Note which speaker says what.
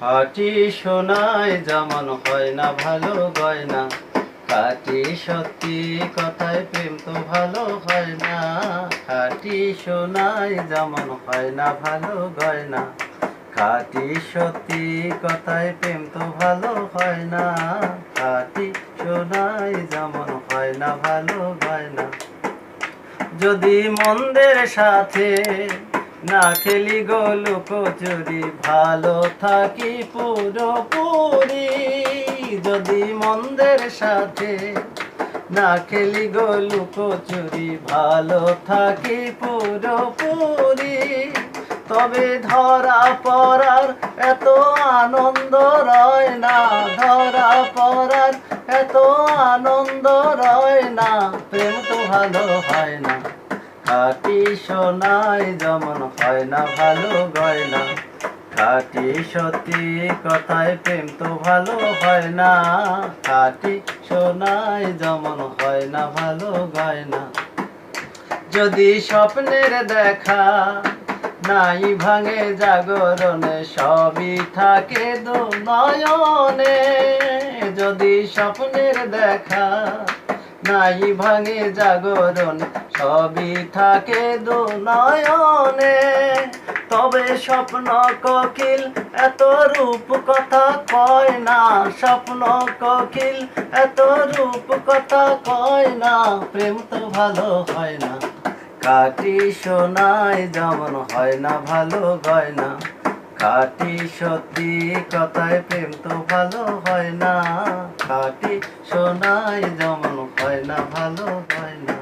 Speaker 1: খাটি সোনায় যেমন হয় না ভালো গয়না খাটি সত্যি কথায় প্রেম তো ভালো হয় না। খাটি সোনায় যেমন হয় না ভালো গয়না খাটি সত্যি কথায় প্রেম তো ভালো হয় না। খাটি সোনায় যেমন হয় না ভালো গয়না, যদি মন্দের সাথে না খেলি গো লুকোচুরি ভালো থাকি পুরোপুরি, যদি মন্দের সাথে না খেলি গো লুকোচুরি ভালো থাকি পুরোপুরি, তবে ধরা পড়ার এত আনন্দ রয় না, ধরা পড়ার এত আনন্দ রয় না, প্রেম তো ভালো হয় না। খাটি সোনায় যেমন হয় না ভালো গয়না। খাটি সত্যি কথায় প্রেম তো ভালো হয় না। খাটি সোনায় যেমন হয় না ভালো গয়না। যদি স্বপ্নের দেখা নাই ভাঙে জাগরণে, সবই থাকে দু নয়নে যদি স্বপ্নের দেখা নাই ভাঙে জাগরণ সবই থাকে দু নয়নে তবে স্বপ্ন কোকিল এত রূপ কথা কয় না, স্বপ্ন কোকিল এত রূপ কথা কয় না, প্রেম তো ভালো হয় না। কাটি সোনায় যেমন হয় না, ভালো গয়না খাটি সত্যি কথায় প্রেম তো ভালো হয় না। খাটি সোনায় যেমন হয় না, ভালো গয়না